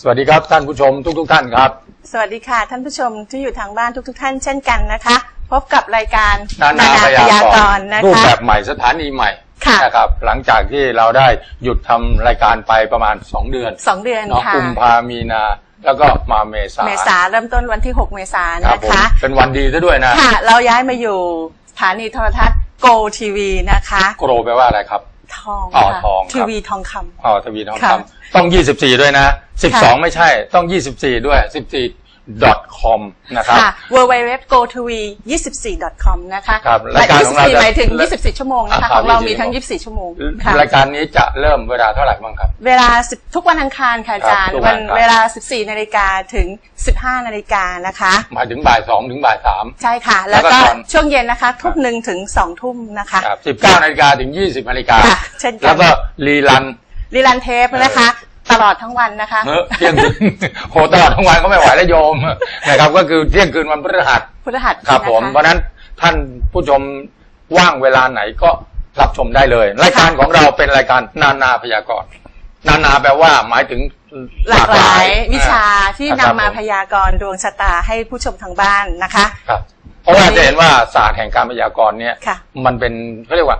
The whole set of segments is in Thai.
สวัสดีครับท่านผู้ชมทุกทท่านครับ สวัสดีค่ะท่านผู้ชมที่อยู่ทางบ้านทุกๆท่านเช่นกันนะคะ พบกับรายการนานาพยากรณ์นะรูปคะแบบใหม่สถานีใหม่ค่ะนะครับหลังจากที่เราได้หยุดทำรายการไปประมาณ 2 เดือนสองเดือนเนาะค่ะกุมภามีนาแล้วก็มาเมษาเมษาเริ่มต้นวันที่ 6 เมษายนครับนะผมคะ เป็นวันดีซะด้วยนะค่ะเราย้ายมาอยู่สถานีโทรทัศน์ Go TV นะคะ โกรแปลว่าอะไรครับ ทองอ๋อค่ะทองครับทีวีทองคำอ๋อทวีทองค่ะคำต้อง24ด้วยนะค่ะ12ไม่ใช่ ต้อง24ด้วย14 com นะครับ ค่ะ w w w g o t v 24 com นะคะครับรายการของเราและ24หมายถึงจะ24 ชั่วโมงนะอ่าครัคะบของเรา24มีทั้ง 24 ชั่วโมงค่ะ รายการนี้จะเริ่มเวลาเท่าไหร่บ้างครับ เวลา10ทุกวันอังคารค่ะอาจารครับทุย์กวัวันนอังคาร เวลา 14 นาฬิกาถึง 15 นาฬิกานะคะ หมายถึงบ่าย2ถึงบ่าย3ใช่ค่ะ แล้แล้ววก็ก็ตอน ช่วงเย็นนะคะทุ่มหนึ่งถึงสองทุ่มนะคะ ครับ19นาฬิกาถึง20นาฬิกาค่ะเช่นกัน แล้วก็รีรัน รีลันเทปนะคะ ตลอดทั้งวันนะคะเมื่อเที่ยงคืนโหตลอดทั้งวันก็ไม่ไหวแล้วโยมนะครับ ก็คือเที่ยงคืนวันพฤหัสพุทธหัสครับผมนะคะเพราะฉะนั้นท่านผู้ชมว่างเวลาไหนก็รับชมได้เลยรายการของเราเป็นรายการนานาพยากรณ์นานาแปลว่าหมายถึงหลากหลายวิชาที่คนำรับมาผพยากรณ์ดวงชะตาให้ผู้ชมทางบ้านนะคะครับเพราะว่าจะเห็นว่าศาสตร์แห่งการพยากรณ์เนี่ยค่ะมันเป็นเขาเรียกว่า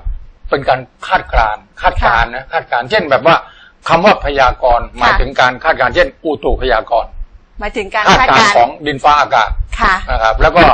เป็นการคาดการณ์คาดการณ์นะคาดการณ์เช่นแบบว่า คำว่าพยากรณ์หมายถึงการคาดการณ์เช่นอุตุพยากรณ์หมายถึงการคาดคาดการการณ์ณ์ของดินฟ้าอากาศค่ะนะครับ แล้วก็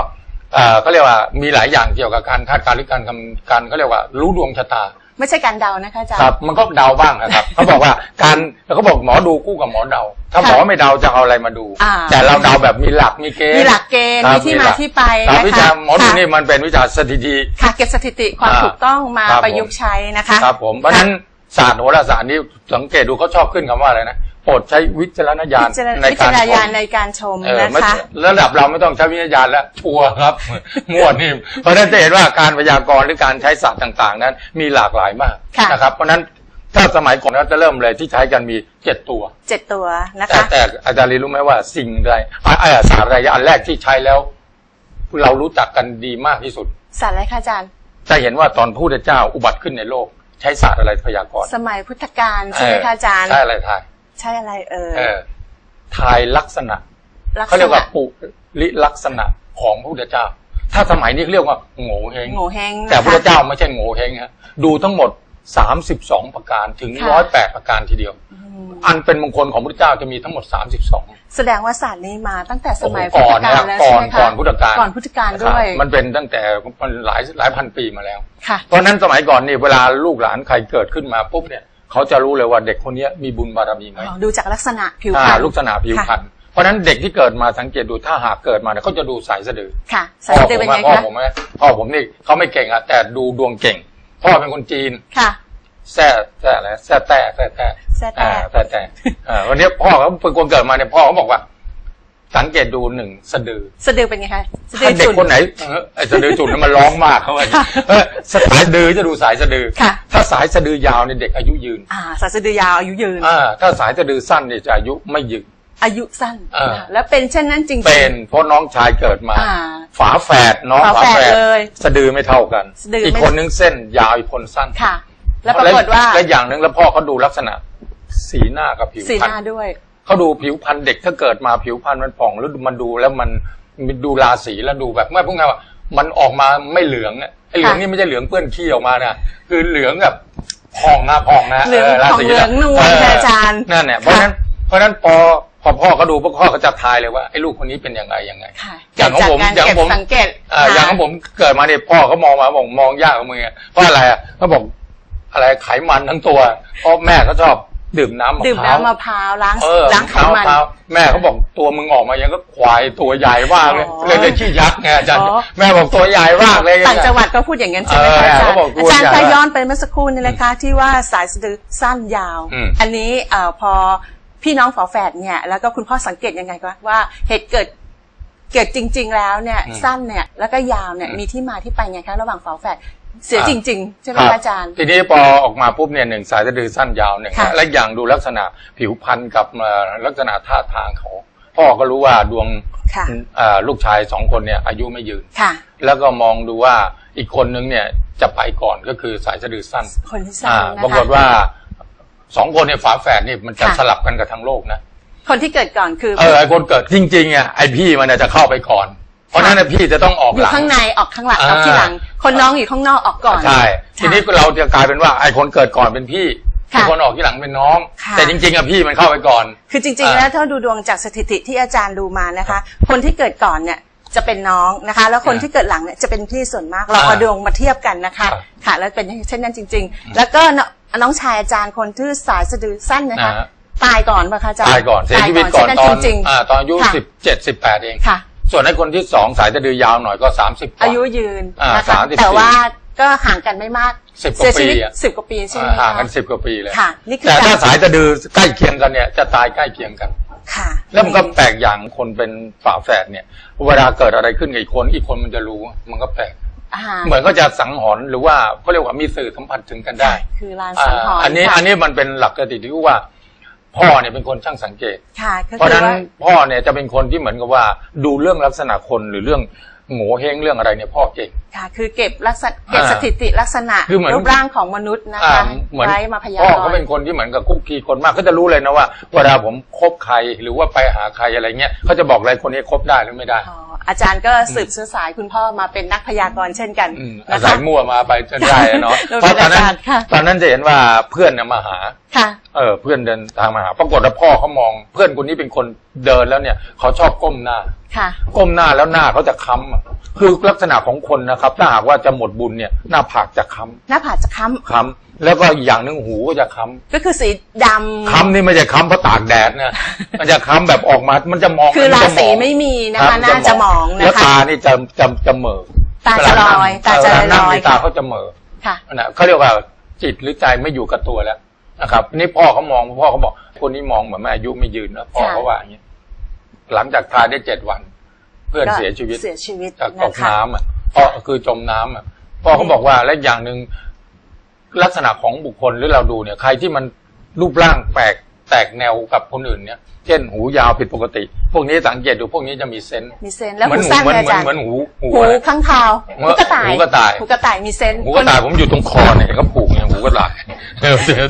เอ่อเขาเรียกว่ามีหลายอย่างเกี่ยวกับการคาดการณ์หรือการคำการเขาเรียกว่ารู้ดวงชะตา ไม่ใช่การเดานะคะอาจารครับย์มันก็เดาบ้างนะครับเขาบอกว่าการแล้วเขาบอกหมอดูคู่กับหมอเดา ถ้าหมอไม่เดาจะเอาอะไรมาดูอ่าแต่เราเดาแบบมีหลักมีเกณฑ์มีหลักเกณฑ์ครับมีที่มาหลักที่ไปครับนะคะวิชาหมอดูค่ะนี่มันเป็นวิชาสถิติค่ะเก็บสถิติความอ่าถูกต้องมาครับประยุกต์ใช้นะคะครับผมเพราะฉะนั้น ศาสตร์โหราศาสตร์นี่สังเกตดูเขาชอบขึ้นคำว่าอะไรนะโปรดใช้วิจารณญาณวิจารณในวิการจารณชญาณมในการชมเออนะไม่คะระดับเราไม่ต้องใช้วิทยาญาณแล้วชัวร์ครับงวดนี่เพราะฉะนั้นจะเห็นว่าการพยากรณ์หรือการใช้ศาสตร์ต่างๆ นั้น มีหลากหลายมากค่ะนะครับ เพราะฉะนั้นถ้าสมัยก่อนเราจะเริ่มเลยที่ใช้กันมีเจ็ดตัวเจ็ดตัวนะแต่คะแต่อาจารย์ลีรู้ไหมว่าสิ่งใดอะอะศาสตร์อะไรอันแรกที่ใช้แล้ว เรารู้จักกันดีมากที่สุดสารอะไรคะอาจารย์จะเห็นว่าตอนพระพุทธเจ้าอุบัติขึ้นในโลก ใช้ศาสตร์อะไรพยากรณ์สมัยพุทธกาลใช่ไหมคะอาจารย์ใช่อะไรทายใช่อะไรเออเออทายลักษณะลักษเขาเรียกว่าณะปุริลักษณะของพระพุทธเจ้า ถ้าสมัยนี้เรียกว่าโง่เฮงโง่เฮงแต่พระพุทธนะคะเจ้าไม่ใช่โง่เฮงฮะดูทั้งหมด32ประการถึงค่ะ108ประการทีเดียว อืมอันเป็นมงคลของพระพุทธเจ้าจะมีทั้งหมด 32 แสดงว่าศาสตร์นี้มาตั้งแต่สมัยโอ้พุโหทธกาลแล้วก่ใช่อนไหมนะคะก่อนพุทธกาลก่อนพุทธกาลด้วย มันเป็นตั้งแต่มันหลายหลายพันปีมาแล้วค่ะเพราะฉะนั้นสมัยก่อนนี่เวลาลูกหลานใครเกิดขึ้นมาปุ๊บเนี่ยเขาจะรู้เลยว่าเด็กคนนี้มีบุญบารมีไหมอ๋อดูจากลักษณะผิวอ่าพรรณลูกษณะผิวพรรณเพราะฉะนั้นเด็กที่เกิดมาสังเกตดูถ้าหากเกิดมาเนี่ยเขาจะดูสายสะดือค่ะสาพ่ยอสะดือผเป็นมไงอะพ่อคะผมอะพ่อผมนี่เขาไม่เก่งอะแต่ดูดวงเก่ง พ่อเป็นคนจีนค่ะแซ่แซ่อะไรแซ่แต่แซ่แต่ แซ่แต่อ่าแซ่แต่อ่าวันนี้พ่อเขาเป็นคนเกิดมาเนี่ยพ่อเขาบอกว่า สังเกตดูหนึ่งสะดือ สะดือเป็นไงคะสะดืถ้าอเด็กจุดคนไหนเออไอ้สะดือจุดนั้นมันร้องมากเขาว่าเออสายสะดือจะดูสายสะดือค่ะถ้าสายสะดือยาวเนี่ยเด็กอายุยืน อ่า สายสะดือยาวอายุยืนอ่าถ้าสายสะดือสั้นเนี่ยจะอายุไม่ยืนอายุสั้นอ่านะคะแล้วเป็นเช่นนั้นจริงๆ เป็นเพราะน้องชายเกิดมาอ่าฝาแฝดน้องฝาฝาแฝแฝดดเลยสะดือไม่เท่ากันสะดือไม่อีกคนนึงเส้นยาวอีกคนสั้นค่ะ แล้วปรากฏว่าและอย่างหนึ่งแล้วพ่อเขาดูลักษณะ สีหน้ากับผิวสีพรหรน้าณด้วย เขาดูผิวพรรณเด็กถ้าเกิดมาผิวพรรณมันผ่องแล้วมันดูแล้วมันมันดูราศีแล้วดูแบบไม่พูดง่ายว่ามันออกมาไม่เหลืองอะไอ้เหลืองค่ะนี่ไม่ใช่เหลืองเปื้อนขี้ออกมานะคือเหลืองแบบผ่องนะผ่องนะเหลืองราของศีเหลืองนวลเค่ะอาจารย์นั่นเนี่ยเพราะฉะนั้นเพราะฉะนั้นพอพอพ่อเขาดูพ่อเขาจะทายเลยว่าไอ้ลูกคนนี้เป็นยังไงยังไง ค่ะอย่างของผมจากอย่างการผม เก็บสังเกตอ่าอย่างของผมเกิดมาเนี่ยพ่อเขามองมาบอกมองยากกับมือเพราะอะไรอะเขาบอกอะไรไขมันทั้งตัวเพราะแม่เขาชอบ ดื่มน้ำมะดื่มพร้าวน้ำมะพร้าวล้างเออล้างไขมันมะพร้าวแม่เขาบอกตัวมึงออกมายังก็ควายตัวใหญ่มากเลยอ๋อเลยเลยขี้ยักษ์ไงอาจารย์อ๋อ แม่บอกตัวใหญ่มากเลย ต่างจังหวัดก็พูดอย่างนั้นใช่ไหมเออคะอาจารเขาย์บอกพูดอาจารย์อย่างนั้ถ้านย้อนไปเมื่อสักครู่นี่นะคะที่ว่าสายสะดือสั้นยาว อืม อันนี้เอ่อพอพี่น้องฝาแฝดเนี่ยแล้วก็คุณพ่อสังเกตยังไงก็ว่าเหตุเกิด เกิดจริง ๆ แล้วเนี่ยสั้นเนี่ยแล้วก็ยาวเนี่ยมีที่มาที่ไปไงคะระหว่างฝาแฝดเสียจริง ๆ ใช่ไหมครับคะอาจารย์ ทีนี้พอออกมาปุ๊บเนี่ยหนึ่งสายสะดือสั้นยาวหนึ่งค่ะและอย่างดูลักษณะผิวพรรณกับเอ่อลักษณะท่าทางเขาพ่อก็รู้ว่าดวงค่ะเอ่อลูกชายสองคนเนี่ยอายุไม่ยืนค่ะแล้วก็มองดูว่าอีกคนนึงเนี่ยจะไปก่อนก็คือสายสะดือสั้นคนที่สั้นอ่านะคะปรากฏว่าสองคนเนี่ยฝาแฝดนี่มันจะค่ะสลับกันกับทั้งโลกนะ คนที่เกิดก่อนคือ เออไอคนเกิดจริงๆอะไอพี่มันน่ะจะเข้าไปก่อน เพราะฉะนั้นนะพี่จะต้องออกอหยู่ลังข้างในออกข้างหลังอ่าออกที่หลัง คนน้องอยู่ข้างนอกออกก่อนใช่ทีนี้เราจะกลายเป็นว่าไอคนเกิดก่อนเป็นพี่ค่ะไอคนออกที่หลังเป็นน้องค่ะแต่จริงๆอะพี่มันเข้าไปก่อน คือจริงๆอ่าแล้วถ้าดูดวงจากสถิติที่อาจารย์ดูมานะคะ คนที่เกิดก่อนเนี่ยจะเป็นน้องนะคะ แล้วคนอ่าที่เกิดหลังเนี่ยจะเป็นพี่ส่วนมากเราอ่าเอาดวงมาเทียบกันนะคะครับค่ะ แล้วเป็นเช่นนั้นจริง ๆ แล้วก็น้องน้องชายอาจารย์คนที่สายสะดือสั้นนะคะอ่า ตายก่อนป่ะคะอาจารย์ตายก่อนเสียชีวิตก่อนเช่นตนั้อนจริงอ่าตอนอายุค่ะสิบเจ็ดสิบแปดเองๆค่ะ ส่วนไอ้คนที่สองสายสะดือยาวหน่อยก็สามสิบอายุยืนอ่านะคะสามสิบแต่ว่าก็ห่างกันไม่มากสิบกว่าเสียชีวิตปีอะสิบกว่าปีใช่ไหมห่างคะกันสิบกว่าปีเลยค่ะนี่คือแต่ถ้าการสายสะดือใกล้เคียงกันเนี่ยจะตายใกล้เคียงกันค่ะ แล้วมันก็แปลกอย่างคนเป็นฝาแฝดเนี่ย เวลาเกิดอะไรขึ้นกับอีกคนอีกคนมันจะรู้มันก็แปลกอ่าเหมือนก็จะสังหรณ์หรือว่าเขาเรียกว่ามีสื่อสัมผัสถึงกันได้ คือลานสังหรอ่าณ์อันนี้ค่ะอันนี้มันเป็นหลักสถิติที่ว่า พ่อเนี่ยเป็นคนช่างสังเกต ค่ะก็เพราะคืฉะอนั้นว่าพ่อเนี่ยจะเป็นคนที่เหมือนกับว่า ดูเรื่องลักษณะคนหรือเรื่องโง่เฮงเรื่องอะไรเนี่ยพ่อเก่ง ค่ะคือเก็บลักษณะเก็บอ่าสถิติลักษณะคือเหมือน รูปร่างของมนุษย์นะอ่าคะเหมือนไว้มาพยาพ่อกเขารเป็นณ์คนที่เหมือนกับคุกคีคนมากเขาจะรู้เลยนะว่าเวลาผมคบใครหรือว่าไปหาใครอะไรเงี้ยเขาจะบอกอะไรคนนี้คบได้หรือไม่ได้ อ๋ออาจารย์ก็สืบเชื้อสายคุณพ่อมาเป็นนักพยากรณ์เช่นกันอืมนะอาศัคะ ยมั่วมาไปจนได้อะเนาะ เราเพราะตอนนั้นเป็นอาจารย์ค่ะ ตอนนั้นจะเห็นว่าเพื่อนเนี่ยมาหา ค่ะ เออ เพื่อนเดินทางมาหา ปรากฏว่าพ่อเขามอง เพื่อนคนนี้เป็นคนเดินแล้วเนี่ยเขาชอบก้มหน้า ค่ะ ก้มหน้าแล้วหน้าเขาจะค้ำอะคือลักษณะของคนนะครับ ถ้าหากว่าจะหมดบุญเนี่ยหน้าผากจะค้หน้าผากจะค้ำค้ำแล้วก็อีกอย่างหนึ่งหูก็จะค้ำก็คือสีดำค้ำนี่ไม่ใช่ค้ำเพราะตากแดดนะมันจะค้ำแบบออกมามันจะมองำคือมันราจะมศีองไม่มีนะครัคะบหน้าจะมองแล้วนะคะตานี่จะจะจะเหม่อตาจะลอยเวตาจะเวนั่งลอย นี่ตาเขาจะเหม่อ ค่ะ นะเขาเรียกว่าจิตหรือใจไม่อยู่กับตัวแล้ว นะครับนี่พ่อเขามองพ่อเขาบอกคนนี้มองเหมือนแม่อายุไม่ยืนนะพ่อค่ะเขาว่าอย่างนี้หลังจากทายได้เจ็ดวัน เพื่อนก็เสียชีวิตเสียชีวิตจากตนะกคะน้ำอะเพราะคือจมน้ำอะพ่อเขาบอกว่าและอย่างหนึ่งลักษณะของบุคคลหรือเราดูเนี่ย ใครที่มันรูปร่างแปลกแตกแนวกับคนอื่นเนี่ย เช่นหูยาวผิดปกติ พวกนี้สังเกตดูพวกนี้จะมีเซนส์มีเซนส์แล้วเหมืหูอนหูสั้นเหมือนเลยอาจารย์เหมือนหูหูหูอะไรข้างคาวหูหูกระต่ายหูกระต่ายหูกระต่ายมีเซนส์หูกระต่ายผมอยู่ตรงคอเนี่ยเขาผูกเนี่ยหูกระต่าย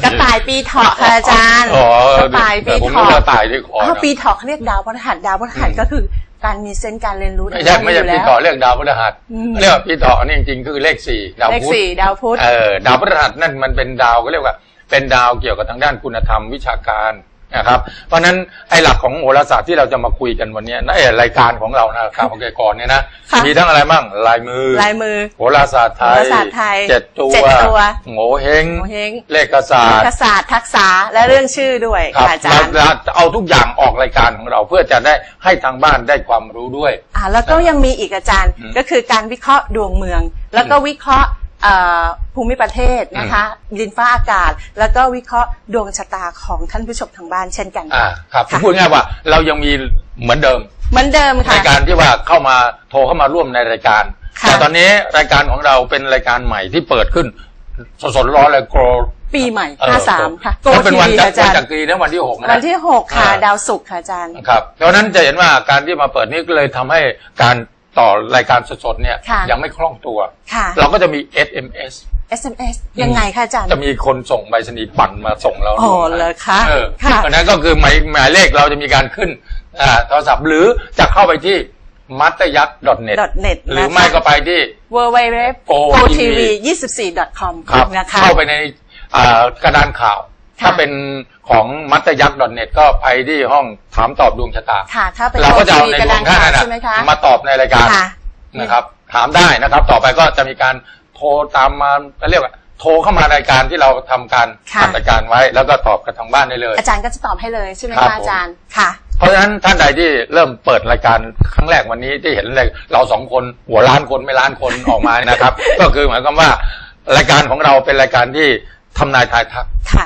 กระต่ายปีเถาะค่ะอาจารย์อ๋อกระต่ายปีแต่ผมเถาะกระต่ายที่คออ๋อนะปีเถาะเขาเรียกดาวพฤหัสดาวพฤหัสอืมก็คือการมีเซนส์การเรียนรู้ไม่ใช่ทางไม่ใช่ด้านปีนี้เถาะเรียกดาวพฤหัสอืมเรียกว่าปีเถาะนี่จริงๆคือเลขสี่ดาวเลขพุธสี่ดาวพุธเออดาวพฤหัสนั่นมันเป็นดาวก็เรียกว่า เป็นดาวเกี่ยวกับทางด้านคุณธรรมวิชาการ นะครับ เพราะฉะนั้นไอ้หลักของโหราศาสตร์ที่เราจะมาคุยกันวันเนี้ยนะไอ้รายการของเรานะครับของแกก่อนเนี่ยนะค่ะมีทั้งอะไรบ้างลายมือลายมือโหราศาสตร์ไทยโหราศาสตร์ไทยเจ็ดตัวเจ็ดตัวโง่เฮงโงเฮงเลขศาสตร์ศาสตร์ทักษะและเรื่องชื่อด้วยครับค่ะอาจารย์ เราจะเอาทุกอย่างออกรายการของเราเพื่อจะได้ให้ทางบ้านได้ความรู้ด้วย อ่าแล้วก็ยังมีอีกอาจารย์ อืมก็คือการวิเคราะห์ดวงเมือง แล้วก็วิเคราะห์เอ่อ ภูมิประเทศนะคะดินฟ้าอากาศ แล้วก็วิเคราะห์ดวงชะตาของท่านผู้ชมทางบ้านเช่นกันอ่าครับค่ะพูดง่ายว่าเรายังมีเหมือนเดิม เหมือนเดิมในค่ะการที่ว่าเข้ามาโทรเข้ามาร่วมในรายการค่ะแต่ตอนนี้รายการของเราเป็นรายการใหม่ที่เปิดขึ้นสดๆร้อนๆเลยโกรปีใหม่เออ53ค่ะโกถ้าเป็ทีนวันวีจักอาจารวันจัย์กรีนะวันที่หกนะวันที่ 6 ค่ะอ่าดาวศุกร์ค่ะอาจารย์ครับเพราะฉะนั้นจะเห็นว่าการที่มาเปิดนี้ก็เลยทำให้การ ต่อรายการสดๆเนี่ยค่ะยังไม่คล่องตัว ค่ะ เราก็จะมี SMS SMS ยังไงคะอาจารย์ จะมีคนส่งใบสนิทปั่นมาส่งเราอ๋อด้วยเหรอคะเออค่ะ เพราะฉะนั้นก็คือหมายหมายเลขเราจะมีการขึ้นอ่าโทรศัพท์หรือจะเข้าไปที่มัตยักษ์ .net .net หรือนะคะไม่ก็ไปที่ w w w Go go TV tv 24 com ครับนะคะเข้าไปในอ่ากระดานข่าวค่ะ ถ้าเป็นของมัตยักษ์ .net ก็ไปที่ห้องถามตอบดวงชะตาค่ะถ้าเป็นเรา Go ก็จะเอา TV ในกระดวดางนท่านข่าวนั้นใช่ไหมคะมาตอบในรายการค่ะนะครับ ถามได้นะครับ ต่อไปก็จะมีการโทรตามมาเรียกว่าโทรเข้ามารายการที่เราทำการค่ะจัดรายการไว้ แล้วก็ตอบกับทางบ้านได้เลย อาจารย์ก็จะตอบให้เลยใช่ไหมครัคะบผมอาจารย์ค่ะ เพราะฉะนั้นท่านใดที่เริ่มเปิดรายการครั้งแรกวันนี้ที่เห็นเลยเราสองคนหัวล้านคนไม่ล้านคนออกมานะครับ ก็คือหมายความว่ารายการของเราเป็นรายการที่ทำนายทายทักค่ะ